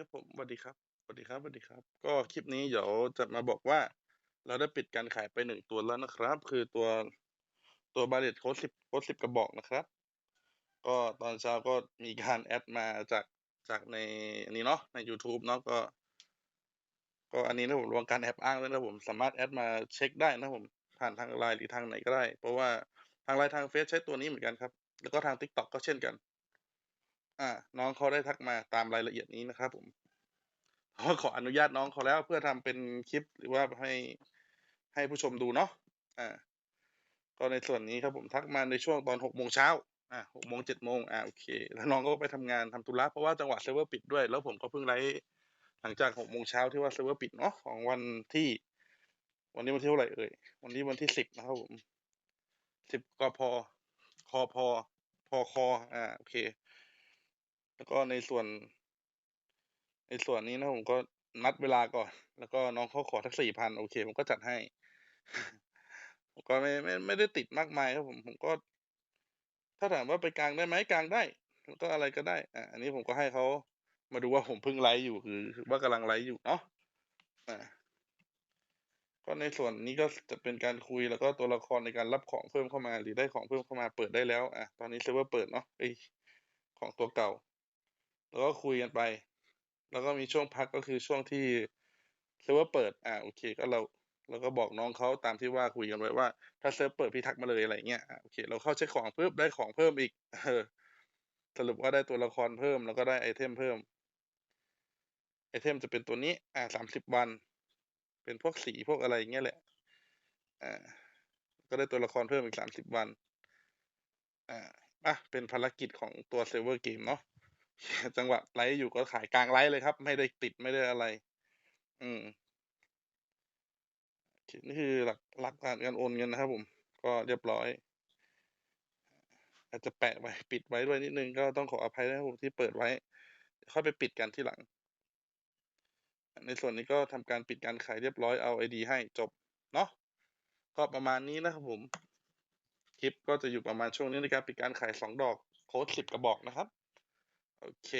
ครับผมสวัสดีครับสวัสดีครับสวัสดีครับ ก็คลิปนี้เดี๋ยวจะมาบอกว่า เราได้ปิดการขายไปหนึ่งตัวแล้วนะครับ คือตัวตัวบาเลตโค้ดสิบโค้ดสิบกระบอกนะครับ ก็ตอนเช้าก็มีการแอดมาจากจากในอันนี้เนาะใน YouTube เนาะก็ ก็อันนี้นะผมรวมการแอบอ้างด้วยนะผมสามารถแอดมาเช็คได้นะผมผ่านทางไลน์หรือทางไหนก็ได้ เพราะว่าทางไลน์ทางเฟซใช้ตัวนี้เหมือนกันครับ แล้วก็ทาง t ิ k t o k ก็เช่นกัน อ่า น้องเขาได้ทักมาตามรายละเอียดนี้นะครับ ผมก็ขออนุญาตน้องเขาแล้วเพื่อทำเป็นคลิปหรือว่าให้ให้ผู้ชมดูเนาะอ่า ก็ในส่วนนี้ครับผมทักมาในช่วงตอนหกโมงเช้าอ่าหกโมงเจ็ดโมงอ่าโอเค แล้วน้องก็ไปทำงานทำธุระเพราะว่าจังหวะเซิร์ฟเวอร์ปิดด้วย แล้วผมก็เพิ่งไลฟ์หลังจากหกโมงเช้าที่ว่าเซิร์ฟเวอร์ปิดเนาะของวันที่ วันนี้วันที่เท่าไหร่เอ่ยวันนี้วันที่สิบนะครับผมสิบกพคอพอพอคออ่าโอเค แล้วก็ในส่วน ในส่วนนี้นะผมก็นัดเวลาก่อน แล้วก็น้องเขาขอทักสี่พันโอเคผมก็จัดให้ ผมก็ไม่ไม่ไม่ได้ติดมากมายครับผมผมก็ ถ้าถามว่าไปกลางได้ไหมกลางได้แล้วก็อะไรก็ได้ อ่าอันนี้ผมก็ให้เขามาดูว่าผมเพิ่งไลฟ์อยู่คือคือว่ากำลังไลฟ์อยู่เนาะอ่าก็ในส่วนนี้ก็จะเป็นการคุยแล้วก็ตัวละครในการรับของเพิ่มเข้ามา หรือได้ของเพิ่มเข้ามาเปิดได้แล้ว อะ ตอนนี้เซิร์ฟเวอร์เปิดเนาะไอของตัวเก่า แล้วก็คุยกันไป แล้วก็มีช่วงพักก็คือช่วงที่เซิร์ฟเวอร์เปิด อ่าโอเค ก็เราเราก็บอกน้องเขาตามที่ว่าคุยกันไว้ว่า ถ้าเซิร์ฟเปิดพี่ทักมาเลยอะไรเงี้ยอ่าโอเค เราเข้าเช็คของปุ๊บได้ของเพิ่มอีกเออสรุปว่าได้ตัวละครเพิ่มแล้วก็ได้ไอเทมเพิ่มไอเทมจะเป็นตัวนี้ อ่าสามสิบวัน เป็นพวกสีพวกอะไรอย่างเงี้ยแหละ อ่า ก็ได้ตัวละครเพิ่มอีกสามสิบวัน อ่า อะ เป็นภารกิจของตัวเซิร์ฟเวอร์เกมเนาะ จังหวะไลฟ์อยู่ก็ขายกลางไลฟ์เลยครับ ไม่ได้ติดไม่ได้อะไร อืมนี่คือหลักหลักการการโอนเงินนะครับ ผม ก็เรียบร้อย อาจจะแปะไว้ปิดไว้ด้วยนิดนึงก็ต้องขออภัยนะครับผมที่เปิดไว้ค่อยไปปิดกันที่หลัง ในส่วนนี้ก็ทำการปิดการขายเรียบร้อยเอาไอดีให้จบเนาะก็ประมาณนี้นะครับผมคลิปก็จะอยู่ประมาณช่วงนี้ในการปิดการขายสองดอกโค้ดสิบกระบอกนะครับ โอเค